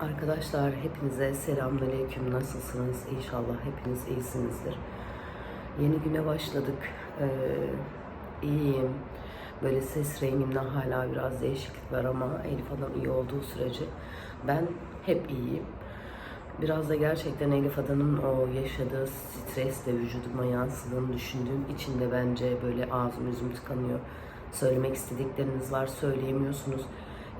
Arkadaşlar hepinize selamünaleyküm. Nasılsınız? İnşallah hepiniz iyisinizdir. Yeni güne başladık. Ee, iyiyim. Böyle ses rengimde hala biraz değişiklik var ama Elif Adam iyi olduğu sürece ben hep iyiyim. Biraz da gerçekten Elif Adan'ın o yaşadığı stresle vücuduma yansıdığını düşündüğüm için de bence böyle ağzım yüzüm tıkanıyor. Söylemek istedikleriniz var, söyleyemiyorsunuz.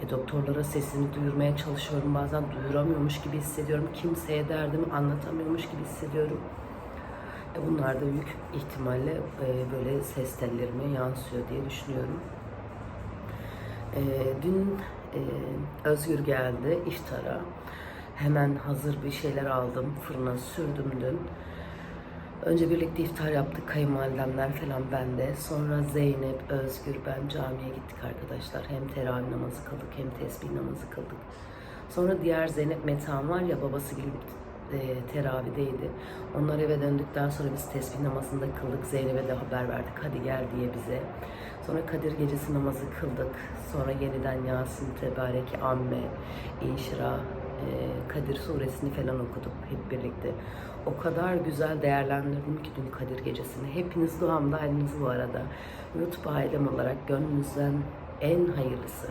E, doktorlara sesini duyurmaya çalışıyorum. Bazen duyuramıyormuş gibi hissediyorum. Kimseye derdimi anlatamıyormuş gibi hissediyorum. E, bunlar da büyük ihtimalle e, böyle ses tellerime yansıyor diye düşünüyorum. E, dün e, Özgür geldi iftara. Hemen hazır bir şeyler aldım. Fırına sürdüm dün. Önce birlikte iftar yaptık. Kayınvalidemler falan bende. Sonra Zeynep, Özgür, ben camiye gittik arkadaşlar. Hem teravih namazı kıldık hem tesbih namazı kıldık. Sonra diğer Zeynep Metehan var ya babası gibi e, teravihdeydi. Onlar eve döndükten sonra biz tesbih namazını da kıldık. Zeynep'e de haber verdik hadi gel diye bize. Sonra Kadir gecesi namazı kıldık. Sonra yeniden Yasin, Tebarek, Amme, İnşira, e, Kadir suresini falan okuduk hep birlikte. O kadar güzel değerlendirdim ki dün Kadir gecesini. Hepiniz duamdaydınız bu arada. YouTube ailem olarak gönlünüzden en hayırlısı.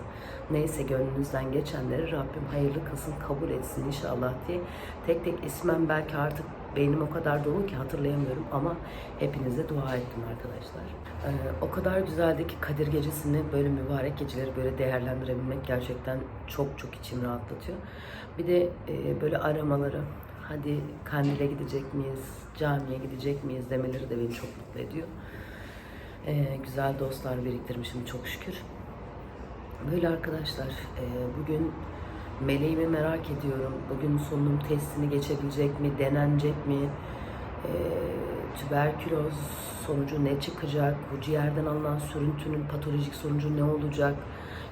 Neyse gönlünüzden geçenleri Rabbim hayırlı kılsın, kabul etsin inşallah diye. Tek tek ismen belki artık beynim o kadar dolu ki hatırlayamıyorum ama hepinize dua ettim arkadaşlar. Ee, o kadar güzeldi ki Kadir gecesini böyle mübarek geceleri böyle değerlendirebilmek gerçekten çok çok içimi rahatlatıyor. Bir de e, böyle aramaları, hadi kandile gidecek miyiz, camiye gidecek miyiz demeleri de beni çok mutlu ediyor. Ee, güzel dostlar biriktirmişim çok şükür. Böyle arkadaşlar, e, bugün meleğimi merak ediyorum. Bugün solunum testini geçebilecek mi, denenecek mi? E, tüberküloz sonucu ne çıkacak? Bu ciğerden alınan sürüntünün patolojik sonucu ne olacak?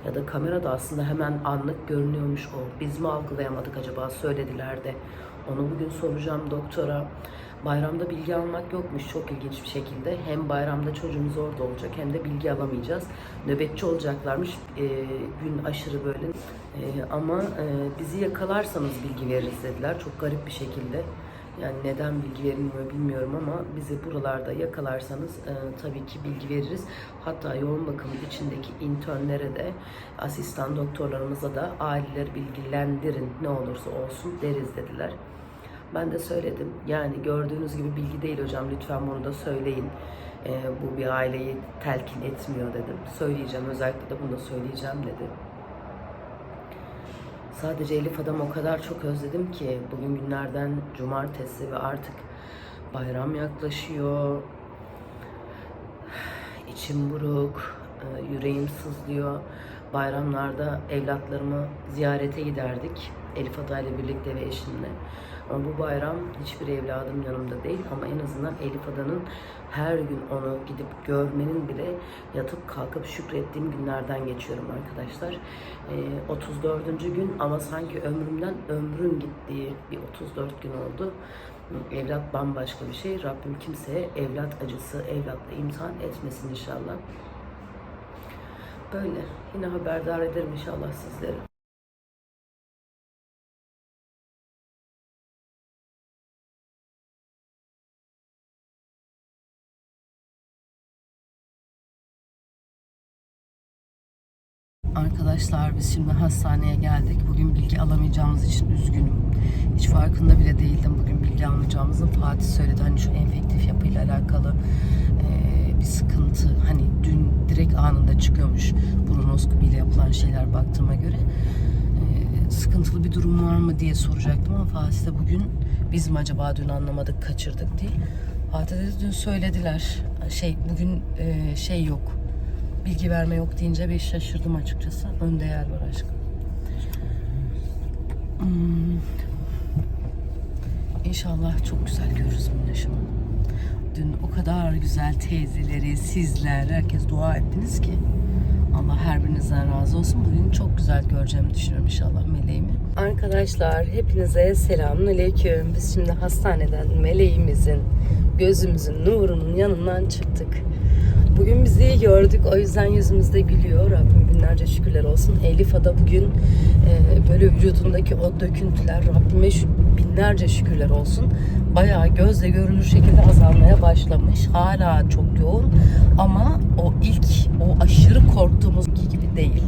Ya da kamerada aslında hemen anlık görünüyormuş o. Biz mi algılayamadık acaba söylediler de. Onu bugün soracağım doktora. Bayramda bilgi almak yokmuş çok ilginç bir şekilde. Hem bayramda çocuğumuz orada olacak hem de bilgi alamayacağız. Nöbetçi olacaklarmış. Ee, gün aşırı böyle. Ee, ama e, bizi yakalarsanız bilgi veririz dediler. Çok garip bir şekilde. Yani neden bilgi verilmiyor bilmiyorum ama bizi buralarda yakalarsanız e, tabii ki bilgi veririz. Hatta yoğun bakım içindeki internlere de asistan doktorlarımıza da aileleri bilgilendirin ne olursa olsun deriz dediler. Ben de söyledim. Yani gördüğünüz gibi bilgi değil hocam lütfen bunu da söyleyin. E, bu bir aileyi telkin etmiyor dedim. Söyleyeceğim özellikle de bunu da söyleyeceğim dedi. Sadece Elif Adam o kadar çok özledim ki bugün günlerden cumartesi ve artık bayram yaklaşıyor. İçim buruk, e, yüreğim sızlıyor. Bayramlarda evlatlarımı ziyarete giderdik. Elif Ada ile birlikte ve eşimle. Bu bayram hiçbir evladım yanımda değil ama en azından Elif Ada'nın her gün onu gidip görmenin bile yatıp kalkıp şükrettiğim günlerden geçiyorum arkadaşlar. Ee, 34. gün ama sanki ömrümden ömrün gittiği bir 34 gün oldu. Evlat bambaşka bir şey. Rabbim kimseye evlat acısı, evlatla imtihan etmesin inşallah. Böyle. Yine haberdar ederim inşallah sizleri. Arkadaşlar biz şimdi hastaneye geldik. Bugün bilgi alamayacağımız için üzgünüm. Hiç farkında bile değildim bugün bilgi almayacağımızın. Fatih söyledi hani şu enfektif yapıyla alakalı eee, bir sıkıntı. Hani dün direkt anında çıkıyormuş bronoskopiyle yapılan şeyler baktığıma göre. Eee, sıkıntılı bir durum var mı diye soracaktım ama Fatih de bugün biz mi acaba dün anlamadık kaçırdık diye. Fatih dedi dün söylediler. Şey bugün eee, şey yok bilgi verme yok deyince bir şaşırdım açıkçası. Önde yer var aşkım. Hmm. İnşallah çok güzel görürüz Minnaş'ımı. Dün o kadar güzel teyzeleri, sizler, herkes dua ettiniz ki. Allah her birinizden razı olsun. Bugün çok güzel göreceğimi düşünüyorum inşallah meleğimi. Arkadaşlar hepinize selamun aleyküm. Biz şimdi hastaneden meleğimizin, gözümüzün nurunun yanından çıktık. Bugün iyi gördük. O yüzden yüzümüzde gülüyor. Rabbim bin binlerce şükürler olsun. Elif Ada bugün e, böyle vücudundaki o döküntüler Rabbime binlerce şükürler olsun. Bayağı gözle görülür şekilde azalmaya başlamış. Hala çok yoğun ama o ilk o aşırı korktuğumuz gibi değil.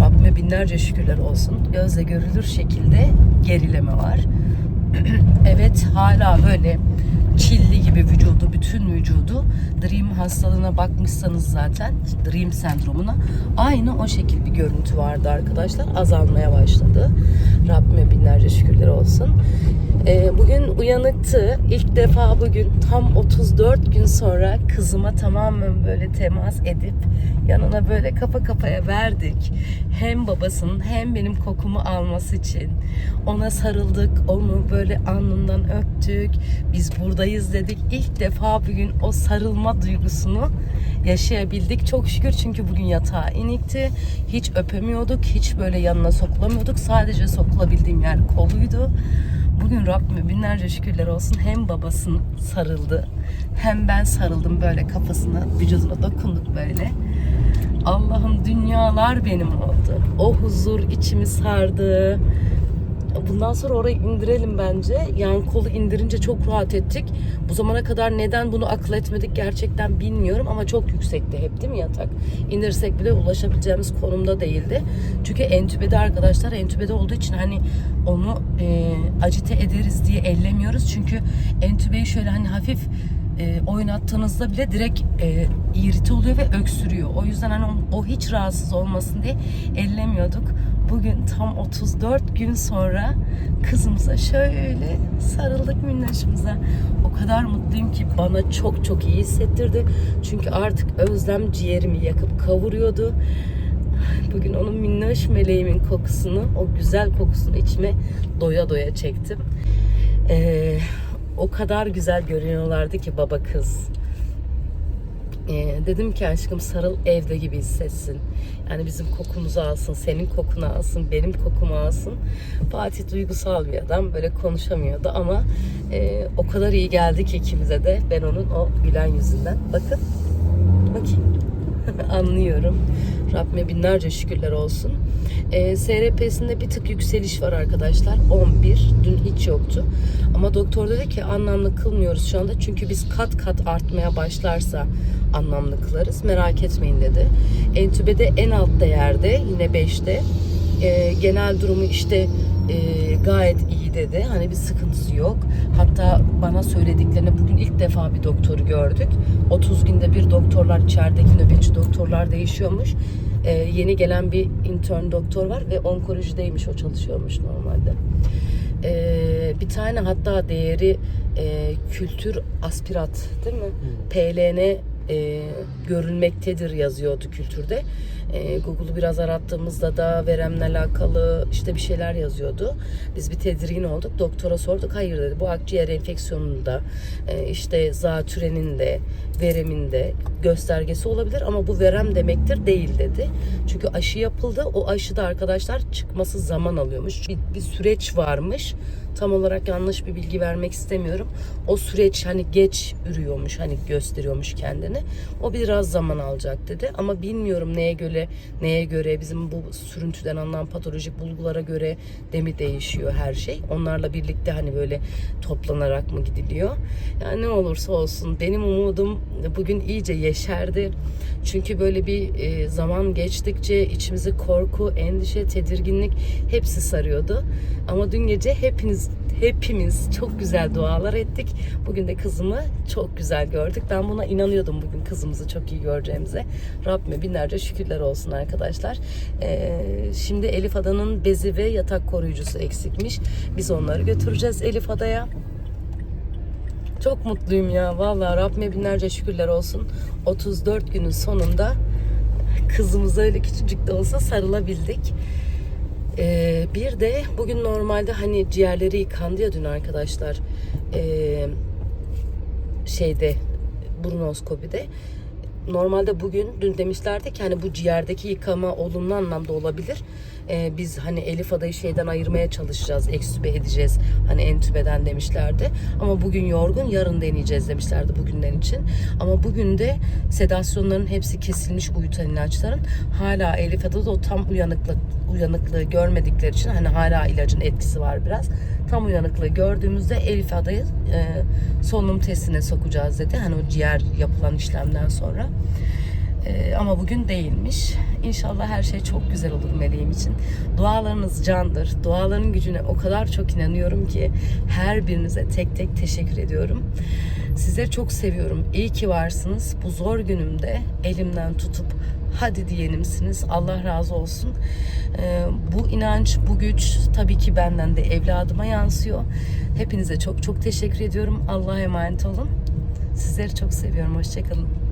Rabbime binlerce şükürler olsun. Gözle görülür şekilde gerileme var. evet hala böyle çilli gibi vücudu, bütün vücudu Dream hastalığına bakmışsanız zaten Dream sendromuna aynı o şekil bir görüntü vardı arkadaşlar. Azalmaya başladı. Rabbime binlerce şükürler olsun. Ee, bugün uyanıktı. İlk defa bugün tam 34 gün sonra kızıma tamamen böyle temas edip yanına böyle kafa kafaya verdik. Hem babasının hem benim kokumu alması için ona sarıldık. Onu böyle alnından öptük. Biz buradayız dedik. İlk defa bugün o sarılma duygusunu yaşayabildik. Çok şükür çünkü bugün yatağa inikti. Hiç öpemiyorduk. Hiç böyle yanına sokulamıyorduk. Sadece sokulabildiğim yer koluydu. Bugün Rabbime binlerce şükürler olsun. Hem babasını sarıldı hem ben sarıldım böyle kafasına, vücuduna dokunduk böyle. Allah'ım dünyalar benim oldu. O huzur içimi sardı. Bundan sonra orayı indirelim bence. Yani kolu indirince çok rahat ettik. Bu zamana kadar neden bunu akıl etmedik gerçekten bilmiyorum ama çok yüksekti hep değil mi yatak? İndirsek bile ulaşabileceğimiz konumda değildi. Çünkü entübede arkadaşlar entübede olduğu için hani onu e, acite ederiz diye ellemiyoruz. Çünkü entübeyi şöyle hani hafif e, oynattığınızda bile direkt e, irite oluyor ve öksürüyor. O yüzden hani o, o hiç rahatsız olmasın diye ellemiyorduk. Bugün tam 34 gün sonra kızımıza şöyle sarıldık minnoşumuza. O kadar mutluyum ki bana çok çok iyi hissettirdi. Çünkü artık özlem ciğerimi yakıp kavuruyordu. Bugün onun minnoş meleğimin kokusunu, o güzel kokusunu içime doya doya çektim. Ee, o kadar güzel görünüyorlardı ki baba kız. Ee, dedim ki aşkım sarıl evde gibi hissetsin. Yani bizim kokumuzu alsın, senin kokunu alsın, benim kokumu alsın. Fatih duygusal bir adam, böyle konuşamıyordu ama e, o kadar iyi geldi ki ikimize de. Ben onun o gülen yüzünden. Bakın, bakayım. Anlıyorum. Rabbime binlerce şükürler olsun. Ee, SRP'sinde bir tık yükseliş var arkadaşlar. 11. Dün hiç yoktu. Ama doktor dedi ki anlamlı kılmıyoruz şu anda. Çünkü biz kat kat artmaya başlarsa anlamlı kılarız. Merak etmeyin dedi. Entübede en alt değerde yine 5'te. Ee, genel durumu işte e, gayet iyi dedi. Hani bir sıkıntısı yok. Hatta bana söylediklerini bugün ilk defa bir doktoru gördük. 30 günde bir doktorlar içerideki nöbetçi doktorlar değişiyormuş. Ee, yeni gelen bir intern doktor var ve onkolojideymiş o çalışıyormuş normalde. Ee, bir tane hatta değeri e, kültür aspirat değil mi? PLN e, görülmektedir yazıyordu kültürde. E, Google'u biraz arattığımızda da veremle alakalı işte bir şeyler yazıyordu. Biz bir tedirgin olduk. Doktora sorduk. Hayır dedi. Bu akciğer enfeksiyonunda e, işte zatürenin de veremin de göstergesi olabilir ama bu verem demektir değil dedi. Çünkü aşı yapıldı. O aşıda arkadaşlar çıkması zaman alıyormuş. Bir, bir süreç varmış. Tam olarak yanlış bir bilgi vermek istemiyorum. O süreç hani geç ürüyormuş, hani gösteriyormuş kendini. O biraz zaman alacak dedi. Ama bilmiyorum neye göre, neye göre bizim bu sürüntüden alınan patolojik bulgulara göre de mi değişiyor her şey. Onlarla birlikte hani böyle toplanarak mı gidiliyor? Yani ne olursa olsun benim umudum bugün iyice yeşerdi. Çünkü böyle bir e, zaman geçtikçe içimizi korku, endişe, tedirginlik hepsi sarıyordu. Ama dün gece hepiniz hepimiz çok güzel dualar ettik. Bugün de kızımı çok güzel gördük. Ben buna inanıyordum bugün kızımızı çok iyi göreceğimize. Rabbime binlerce şükürler olsun arkadaşlar. Ee, şimdi Elif Ada'nın bezi ve yatak koruyucusu eksikmiş. Biz onları götüreceğiz Elif Ada'ya. Çok mutluyum ya. Vallahi Rabbime binlerce şükürler olsun. 34 günün sonunda kızımıza öyle küçücük de olsa sarılabildik. Ee, bir de bugün normalde hani ciğerleri yıkandı ya dün arkadaşlar. Ee, şeyde burnoskopide. Normalde bugün dün demişlerdi ki hani bu ciğerdeki yıkama olumlu anlamda olabilir. e, biz hani Elif adayı şeyden ayırmaya çalışacağız. Ekstübe edeceğiz. Hani entübeden demişlerdi. Ama bugün yorgun yarın deneyeceğiz demişlerdi bugünden için. Ama bugün de sedasyonların hepsi kesilmiş uyutan ilaçların. Hala Elif adada o tam uyanıklık uyanıklığı görmedikleri için hani hala ilacın etkisi var biraz. Tam uyanıklığı gördüğümüzde Elif adayı e, solunum testine sokacağız dedi. Hani o ciğer yapılan işlemden sonra. Ee, ama bugün değilmiş. İnşallah her şey çok güzel olur meleğim için. Dualarınız candır. Duaların gücüne o kadar çok inanıyorum ki her birinize tek tek teşekkür ediyorum. Sizleri çok seviyorum. İyi ki varsınız. Bu zor günümde elimden tutup hadi diyenimsiniz. Allah razı olsun. Ee, bu inanç, bu güç tabii ki benden de evladıma yansıyor. Hepinize çok çok teşekkür ediyorum. Allah'a emanet olun. Sizleri çok seviyorum. Hoşçakalın.